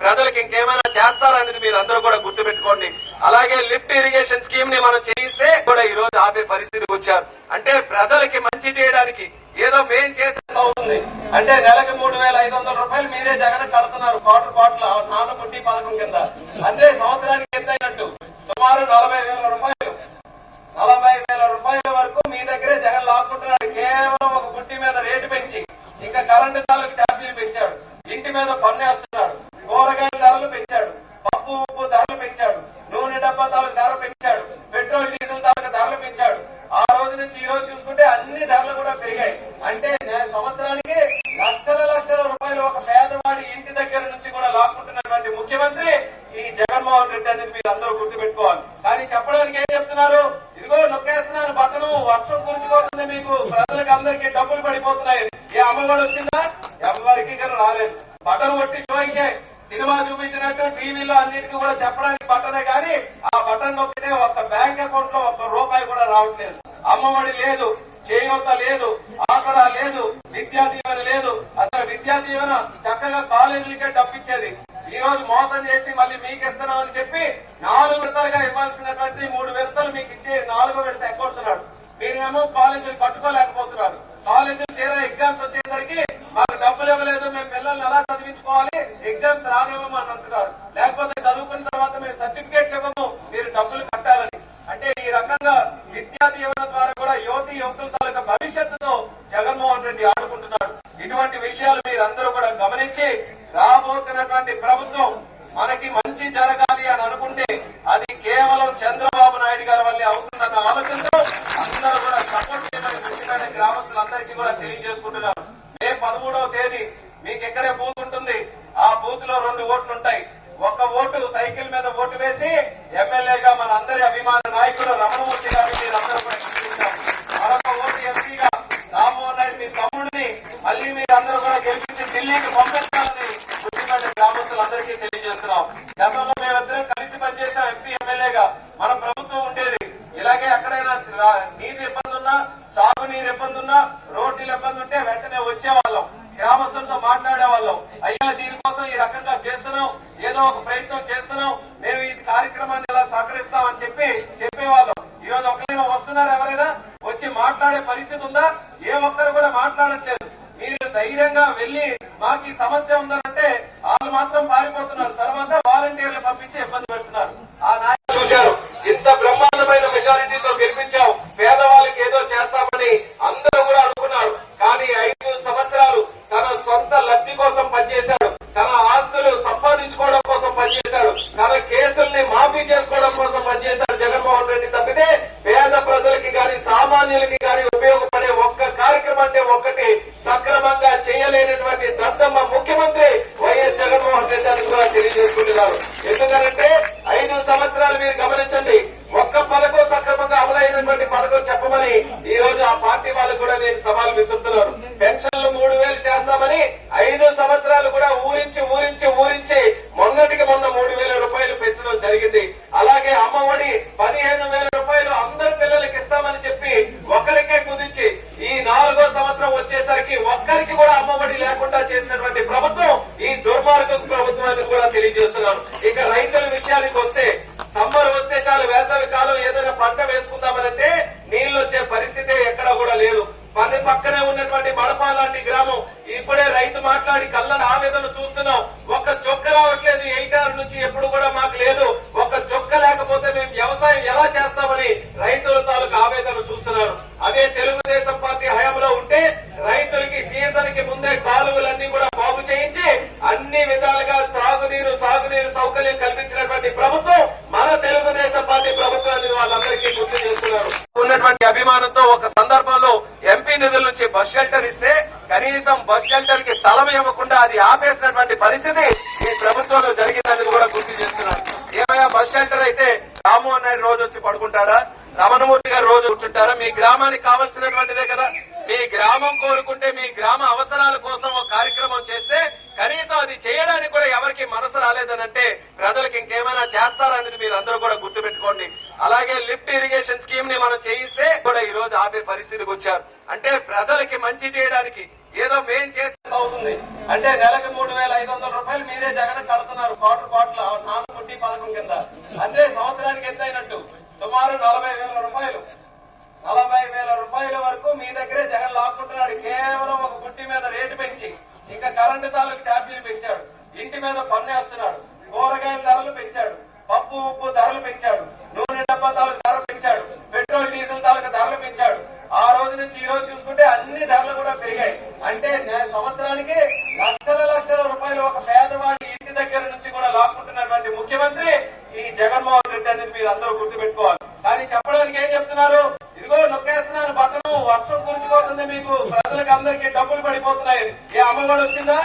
ప్రజలకు ఇంకేమైనా చేస్తారనేది మీరు అందరూ కూడా గుర్తుపెట్టుకోండి. అలాగే లిఫ్ట్ ఇరిగేషన్ స్కీమ్ని మనం చేయిస్తే కూడా ఈ రోజు ఆపే పరిస్థితికి వచ్చారు. అంటే ప్రజలకి మంచి చేయడానికి ఏదో మేం చేసే అవుతుంది అంటే నెలకు మూడు వేల ఐదు వందల రూపాయలు మీరే జగన్ కడుతున్నారు కోట్ల కోట్ల నాన్న పుట్టి పథకం కింద. అంటే సంవత్సరానికి ఎంత అయినట్టు? సుమారు నలభై వేల రూపాయలు. నలభై వేల రూపాయల వరకు మీ దగ్గరే జగన్ లాక్కుంటున్నారు కేవలం ఒక గుట్టి మీద రేటు పెంచి ఇంకా కరెంటు తాలూకు ఛార్జీలు పెంచాడు. ఇంటి మీద పన్ను వేస్తున్నాడు కూరగాయల ధరలు పెంచాడు పప్పు ఉప్పు ధరలు పెంచాడు నూనె డబ్బా ధరలు ధర పెంచాడు. పెట్రోల్ డీజిల్ ధరలకు ధరలు పెంచాడు. ఆ రోజు నుంచి ఈ రోజు చూసుకుంటే అన్ని ధరలు కూడా పెరిగాయి. అంటే సంవత్సరానికి లక్షల లక్షల రూపాయలు ఒక పేదవాడి ఇంటి దగ్గర నుంచి కూడా లాక్కుంటున్నటువంటి ముఖ్యమంత్రి ఈ జగన్మోహన్ రెడ్డి అనేది మీరు అందరూ గుర్తుపెట్టుకోవాలి. కానీ చెప్పడానికి ఏం చెప్తున్నారు? ఇదిగో నొక్కేస్తున్నాను బట్టలు వర్షం కురిసిపోతుంది మీకు. ప్రజలకు అందరికీ డబ్బులు పడిపోతున్నాయి. ఏ అమ్మఒడి వచ్చిందా? ఎవరికి ఇక్కడ రాలేదు. బట్టలు కొట్టి షోయికే సినిమా చూపించినట్టు టీవీలో అన్నిటికీ కూడా చెప్పడానికి బట్టనే కానీ ఆ బటన్ నొక్కితే ఒక్క బ్యాంక్ అకౌంట్లో ఒక్క రూపాయి కూడా రావట్లేదు. అమ్మఒడి లేదు చేయూత లేదు ఆసరా లేదు విద్యా దీవెన లేదు. అసలు విద్యా దీవెన చక్కగా కాలేజీలకే డబ్బిచ్చేది. ఈ రోజు మోసం చేసి మళ్ళీ మీకు ఇస్తున్నామని చెప్పి నాలుగు విడతలుగా ఇవ్వాల్సినటువంటి మూడు విడతలు మీకు ఇచ్చే నాలుగో విడత ఎక్కొడుతున్నాడు మీరేమో కాలేజీలు పట్టుకోలేకపోతున్నారు. కాలేజీలు తీరా ఎగ్జామ్స్ వచ్చేసరికి మాకు డబ్బులు ఇవ్వలేదు మేము పిల్లల్ని ఎలా ఎగ్జామ్స్ రానివ్వము అని అంటున్నారు. లేకపోతే చదువుకున్న తర్వాత మేము సర్టిఫికేట్ ఇవ్వము మీరు డబ్బులు కట్టాలని. అంటే ఈ రకంగా విద్యా దీవెన ద్వారా కూడా యువతి యువకుల తాలూకా భవిష్యత్తుతో జగన్మోహన్ రెడ్డి ఆడుకుంటున్నాడు. ఇటువంటి విషయాలు మీరందరూ కూడా గమనించి రాబోతున్నటువంటి ప్రభుత్వం మనకి మంచి జరగాలి అని అనుకుంటే అది కేవలం చంద్రబాబు నాయుడు గారి వల్లే అవుతుందన్న ఆలోచనతో అందరూ కూడా సపోర్ట్ చేయమని ముఖ్యమైన గ్రామస్తులందరికీ కూడా తెలియజేసుకుంటున్నారు మే పదమూడవ తేదీ మీకు ఎక్కడే బూత్ ఉంటుంది? ఆ బూత్లో రెండు ఓట్లు ఉంటాయి ఒక ఓటు సైకిల్ మీద ఓటు వేసి ఎమ్మెల్యేగా మన అందరి అభిమాన నాయకుడు రమణమూర్తి గారిని మీరందరూ కూడా మరొక ఓటు ఎంపీగా రామ్మోహన్ రెడ్డి మీ తమ్ముడిని మళ్ళీ మీరందరూ కూడా గెలిపించి ఢిల్లీకి పంపించాలని ముఖ్యమైన గ్రామస్తులందరికీ తెలియజేస్తున్నాం. గతంలో మేమిద్దరం కలిసి పనిచేసాం ఎంపీ ఎమ్మెల్యేగా మన ప్రభుత్వం ఉండేది ఇలాగే ఎక్కడైనా రా- నీరు ఇబ్బంది ఉన్నా సాగునీరు ఇబ్బంది ఉన్నా రోడ్లు ఇబ్బంది ఉంటే వెంటనే వచ్చేవాళ్ళం గ్రామస్తులతో మాట్లాడే వాళ్ళం అయ్యా దీనికోసం ఈ రకంగా చేస్తున్నాం ఏదో ఒక ప్రయత్నం చేస్తున్నాం. మేము ఈ కార్యక్రమాన్ని ఇలా సహకరిస్తామని చెప్పి చెప్పేవాళ్ళం. ఈ రోజు ఒకరైనా వస్తున్నారు ఎవరైనా? వచ్చి మాట్లాడే పరిస్థితి ఉందా? ఏ ఒక్కరు కూడా మాట్లాడట్లేదు. మీరు ధైర్యంగా వెళ్ళి మాకు ఈ సమస్య ఉందనంటే వాళ్ళు మాత్రం పారిపోతున్నారు. తర్వాత వాలంటీర్లు పంపించి ఇబ్బంది పెడుతున్నారు. ఆ నాయకులు చూశారు. ఇంత బ్రహ్మాండమైన మెజారిటీతో గెలిపించాం. పేదవాళ్ళు ఐదు సంవత్సరాలు కూడా ఊరించి ఊరించి ఊరించి మొన్నటికి మొన్న మూడు వేల రూపాయలు పెంచడం జరిగింది. అలాగే అమ్మఒడి పదిహేను వేల రూపాయలు అందరి పిల్లలకి ఇస్తామని చెప్పి ఒకరికే కుదించి ఈ నాలుగో సంవత్సరం వచ్చేసరికి ఒక్కరికి కూడా అమ్మఒడి లేకుండా చేసినటువంటి ప్రభుత్వం ఈ దుర్మార్గం ప్రభుత్వం కూడా తెలియజేస్తున్నాను ఇక రైతుల విషయానికి వస్తే సమ్మర్ వస్తే చాలు వేసవి కాలం ఏదైనా పంట వేసుకుందామనంటే నీళ్ళు వచ్చే పరిస్థితి ఎక్కడా కూడా లేదు. పని పక్కనే ఉన్నటువంటి మడప లాంటి గ్రామం. ఇప్పుడే రైతు మాట్లాడి కళ్ళ ఆవేదన చూస్తున్నాం. ఒక్క చొక్క రావట్లేదు ఎయిట్ నుంచి ఎప్పుడు కూడా మాకు లేదు. ఒక్క చొక్క లేకపోతే మేము వ్యవసాయం ఎలా చేస్తామని రైతు తాలూకు ఆవేదన చూస్తున్నారు అదే తెలుగుదేశం పార్టీ హయాంలో ఉంటే రైతులకి సీజన్కి ముందే కాలువలన్నీ కూడా బాగు చేయించి అన్ని విధాలుగా త్రాగునీరు సాగునీరు సౌకర్యం కల్పించినటువంటి ప్రభుత్వం మన తెలుగుదేశం పార్టీ ప్రభుత్వాన్ని వాళ్ళందరికీ గుర్తు చేస్తున్నారు ఉన్నటువంటి అభిమానంతో ఒక సందర్భంలో ఎంపీ నుంచి బస్ షెల్టర్ ఇస్తే కనీసం బస్ షెల్టర్కి స్థలం ఇవ్వకుండా అది ఆపేసినటువంటి పరిస్థితి ఈ ప్రభుత్వంలో జరిగిందని కూడా గుర్తు చేస్తున్నారు. ఏమయ్యా బస్ షెల్టర్ అయితే రామ్మోహన్ నాయుడు రోజు వచ్చి పడుకుంటారా? రమణమూర్తి గారు రోజు కూర్చుంటారా? మీ గ్రామానికి కావాల్సినటువంటిదే కదా. మీ గ్రామం కోరుకుంటే మీ గ్రామ అవసరాల కోసం ఒక కార్యక్రమం చేస్తే అది చేయడానికి కూడా ఎవరికి మనసు రాలేదనంటే ప్రజలకు ఇంకేమైనా చేస్తారనేది మీరు అందరూ కూడా గుర్తుపెట్టుకోండి. అలాగే లిఫ్ట్ ఇరిగేషన్ స్కీమ్ని మనం చేయిస్తే కూడా ఈ రోజు ఆపే పరిస్థితికి వచ్చారు. అంటే ప్రజలకి మంచి చేయడానికి ఏదో మేం చేస్తే అవుతుంది అంటే నెలకు మూడు వేల ఐదు వందల రూపాయలు మీరే జగన్ కడుతున్నారు. కోట్ల కోట్ల నాలుగు కోటి పథకం కింద. అంటే సంవత్సరానికి ఎంత అయినట్టు సుమారు నలభై వేల రూపాయలు. నలభై వేల రూపాయల వరకు మీ దగ్గరే జగన్ లాక్కుంటున్నాడు. కేవలం ఒక గుడ్డి మీద రేటు పెంచి. ఇంకా కరెంటు తాలూకు ఛార్జీలు పెంచాడు. ఇంటి మీద పన్ను వేస్తున్నాడు. కూరగాయల ధరలు పెంచాడు. పప్పు ఉప్పు ధరలు పెంచాడు. నూనె డబ్బా తాలూకు ధర పెంచాడు. పెట్రోల్ డీజిల్ తాలూకు ధరలు పెంచాడు. ఆ రోజు నుంచి ఈ రోజు చూసుకుంటే అన్ని ధరలు కూడా పెరిగాయి. అంటే సంవత్సరానికి లక్షల లక్షల రూపాయలు ఒక పేదవాడి ఇంటి దగ్గర నుంచి కూడా లాక్కుంటున్నటువంటి ముఖ్యమంత్రి ఈ జగన్మోహన్ రెడ్డి అనేది మీరు అందరూ గుర్తుపెట్టుకోవాలి కానీ చెప్పడానికి ఏం చెప్తున్నారు ఇదిగో నొక్కేస్తున్నాను బట్టను వర్షం కూర్చుకోతుంది మీకు ప్రజలకు అందరికీ డబ్బులు పడిపోతున్నాయి. ఏ అమ్మఒడి వచ్చిందా?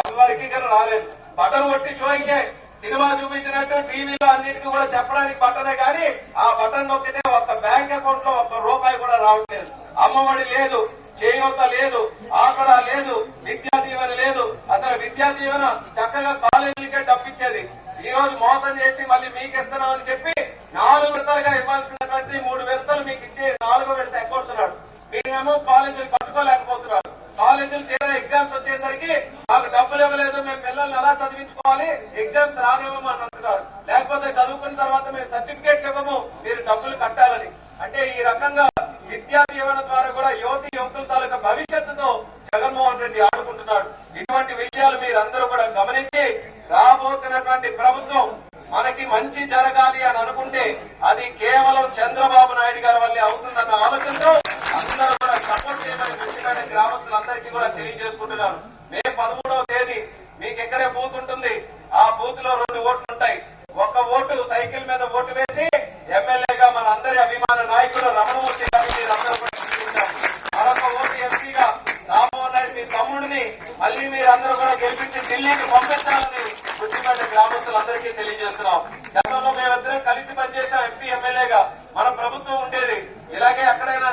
ఎవరికి ఇక్కడ రాలేదు. బటన్ కొట్టి షోయింగే సినిమా చూపించినట్టు టీవీలో అన్నిటికీ కూడా చెప్పడానికి బట్టనే కానీ ఆ బటన్ నొక్కితే ఒక్క బ్యాంక్ అకౌంట్లో ఒక్క రూపాయి కూడా రావట్లేదు అమ్మఒడి లేదు చేయూత లేదు ఆసరా లేదు విద్యా దీవెన లేదు. అసలు విద్యా దీవెన చక్కగా కాలేజీలకే డబ్బిచ్చేది. ఈ రోజు మోసం చేసి మళ్ళీ మీకు ఇస్తున్నామని చెప్పి నాలుగు విడతలుగా ఇవ్వాల్సినటువంటి మూడు విడతలు మీకు ఇచ్చే నాలుగో విడత ఎక్కొడుతున్నాడు మీరేమో కాలేజీలు పట్టుకోలేకపోతున్నారు కాలేజీలు చేరే ఎగ్జామ్స్ వచ్చేసరికి మాకు డబ్బులు ఇవ్వలేదు మేము పిల్లల్ని ఎలా చదివించుకోవాలి ఎగ్జామ్స్ రానివ్వమని అంటున్నారు. లేకపోతే చదువుకున్న తర్వాత మేము సర్టిఫికేట్ ఇవ్వము మీరు డబ్బులు కట్టాలని అంటే ఈ రకంగా విద్యా దీవెన ద్వారా కూడా యువతి యువకుల తాలూకా భవిష్యత్తుతో జగన్మోహన్ రెడ్డి ఆడుకుంటున్నాడు ఇటువంటి విషయాలు మీరందరూ కూడా గమనించి రాబోతున్నటువంటి ప్రభుత్వం మనకి మంచి జరగాలి అని అనుకుంటే అది కేవలం చంద్రబాబు నాయుడు గారి వల్లే అవుతుందన్న ఆలోచనతో అందరూ కూడా సపోర్ట్ చేయమని ముఖ్యమైన గ్రామస్తులందరికీ కూడా కోరుకుంటున్నాను మే పదమూడవ తేదీ మీకు ఎక్కడే బూత్ ఉంటుంది? ఆ బూత్లో రెండు ఓట్లు ఉంటాయి. ఒక ఓటు సైకిల్ మీద ఓటు వేసి ఎమ్మెల్యేగా మన అందరి అభిమాన నాయకుడు రమణమూర్తి గారిని మరొక ఓటు ఎంపీగా రామ్మోహన్ నాయుడు మీ తమ్ముడిని మళ్ళీ మీరందరూ కూడా గెలిపించి ఢిల్లీకి పంపించాలని గుర్తుపడ్డ గ్రామస్తులందరికీ తెలియజేస్తున్నాం. గతంలో మేమిద్దరం కలిసి పనిచేసాం ఎంపీ ఎమ్మెల్యేగా. మన ప్రభుత్వం ఉండేది. ఇలాగే ఎక్కడైనా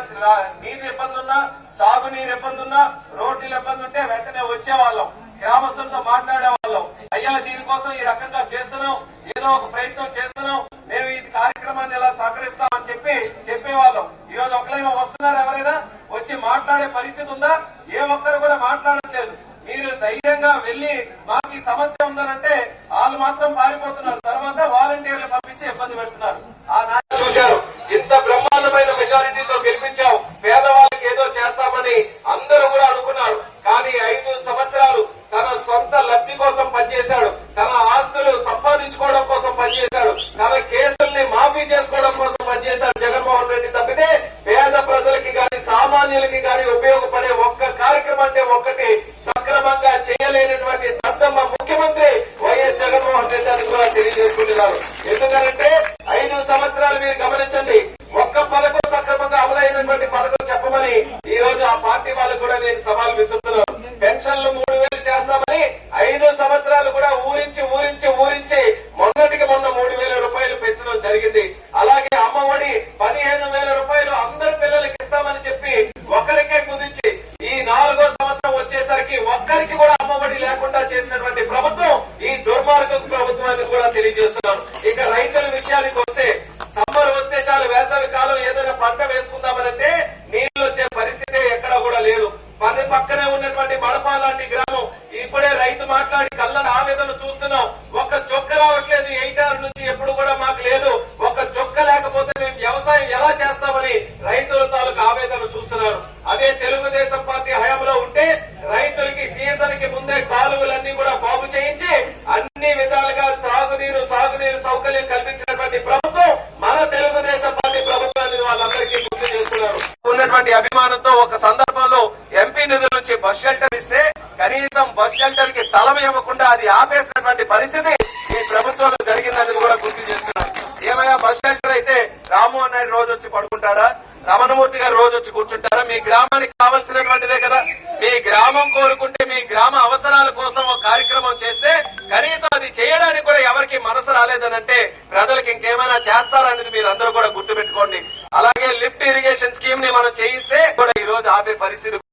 నీతి ఇబ్బందులున్నా సాగునీరు ఇబ్బంది ఉన్నా రోడ్లు ఇబ్బంది ఉంటే వెంటనే వచ్చేవాళ్ళం. గ్రామస్తులతో మాట్లాడే వాళ్ళం అయ్యా దీనికోసం ఈ రకంగా చేస్తున్నాం. ఏదో ఒక ప్రయత్నం చేస్తున్నాం. మేము ఈ కార్యక్రమాన్ని ఇలా సహకరిస్తామని చెప్పి చెప్పేవాళ్ళం. ఈ రోజు ఒకరైనా వస్తున్నారు ఎవరైనా? వచ్చి మాట్లాడే పరిస్థితి ఉందా? ఏ ఒక్కరు కూడా మాట్లాడట్లేదు. మీరు ధైర్యంగా వెళ్ళి మాకు ఈ సమస్య ఉందనంటే వాళ్ళు మాత్రం పారిపోతున్నారు. తర్వాత వాలంటీర్లు పంపించి ఇబ్బంది పెడుతున్నారు ఆ నాయకులు చూశారు ఇంత బ్రహ్మాండమైన మెజారిటీతో గెలిపించాం పేదవాళ్ళకి ఏదో చేస్తామని అందరూ కూడా అనుకున్నారు కానీ ఐదు సంవత్సరాలు తన సొంత లబ్ధి కోసం పనిచేశాడు తన ఆస్తులు సంపాదించుకోవడం కోసం పనిచేశాడు తన కేసుల్ని మాఫీ చేసుకోవడం కోసం పనిచేశాడు జగన్మోహన్ రెడ్డి తప్పితే పేద ప్రజలకి గాని సామాన్యులకి గాని ఉపయోగపడే ఒక్క కార్యక్రమం అంటే ఒక్కటి సక్రమంగా చేయలేనటువంటి దశమ్మ ముఖ్యమంత్రి వైఎస్ జగన్మోహన్ రెడ్డి అని కూడా తెలియజేసుకుంటున్నారు ఎందుకంటే ఐదు సంవత్సరాలు మీరు గమనించండి ఒక్క పథకం సక్రమంగా అమలైనటువంటి పథకం చెప్పమని ఈ రోజు ఆ పార్టీ వాళ్ళకు కూడా నేను సవాల్ పెన్షన్లు మూడు వేలు చేస్తామని ఐదు సంవత్సరాలు కూడా ఊరించి ఊరించి ఊరించి మొన్నటికి మొన్న మూడు వేల రూపాయలు పెంచడం జరిగింది. అలాగే అమ్మఒడి పదిహేను వేల రూపాయలు అందరి పిల్లలకి ఇస్తామని చెప్పి ఒకరికే కుదించి ఈ నాలుగో సంవత్సరం వచ్చేసరికి ఒక్కరికి కూడా అమ్మఒడి లేకుండా చేసినటువంటి ప్రభుత్వం ఈ దుర్మార్గం ప్రభుత్వాన్ని కూడా తెలియజేస్తున్నాం ఇక రైతుల విషయానికి వస్తే సమ్మర్ వస్తే చాలు వేసవి కాలం ఏదైనా పంట వేసుకుందామనంటే నీళ్ళు వచ్చే పరిస్థితి ఎక్కడా కూడా లేదు పని పక్కనే ఉన్నటువంటి మడప లాంటి గ్రామం ఇప్పుడే రైతు మాట్లాడి కళ్ళ ఆవేదన చూస్తున్నాం ఒక్క చొక్క రావట్లేదు ఎయిటార్ నుంచి ఎప్పుడు కూడా మాకు లేదు ఒక్క చొక్క లేకపోతే మేము వ్యవసాయం ఎలా చేస్తామని రైతుల తాలూకు ఆవేదన చూస్తున్నారు అదే తెలుగుదేశం పార్టీ హయాంలో ఉంటే రైతులకి సీజన్కి ముందే కాలువలన్నీ కూడా బాగు చేయించి అన్ని విధాలుగా త్రాగునీరు సాగునీరు సౌకర్యం కల్పించినటువంటి ప్రభుత్వం మన తెలుగుదేశం పార్టీ ప్రభుత్వాన్ని వాళ్ళందరికీ గుర్తు చేస్తున్నారు ఉన్నటువంటి అభిమానంతో ఒక సందర్భంలో ఎంపీ నిధుల నుంచి బస్ షెల్టర్ ఇస్తే కనీసం బస్ షెల్టర్కి స్థలం ఇవ్వకుండా అది ఆపేసినటువంటి పరిస్థితి ఈ ప్రభుత్వంలో జరిగిందని కూడా గుర్తు చేస్తున్నారు. ఏమైనా బస్ షెల్టర్ అయితే రామ్మోహన్ నాయుడు రోజు వచ్చి పడుకుంటారా? రమణమూర్తి గారు రోజు వచ్చి కూర్చుంటారా? మీ గ్రామానికి కావాల్సినటువంటిదే కదా. మీ గ్రామం కోరుకుంటే మీ గ్రామ అవసరాల కోసం ఒక కార్యక్రమం చేస్తే కనీసం అది చేయడానికి కూడా ఎవరికి మనసు రాలేదనంటే ప్రజలకు ఇంకేమైనా చేస్తారనేది మీరు అందరూ కూడా గుర్తుపెట్టుకోండి. ఇరిగేషన్ స్కీమ్ని మనం చేయిస్తే కూడా ఈ రోజు ఆపే పరిస్థితి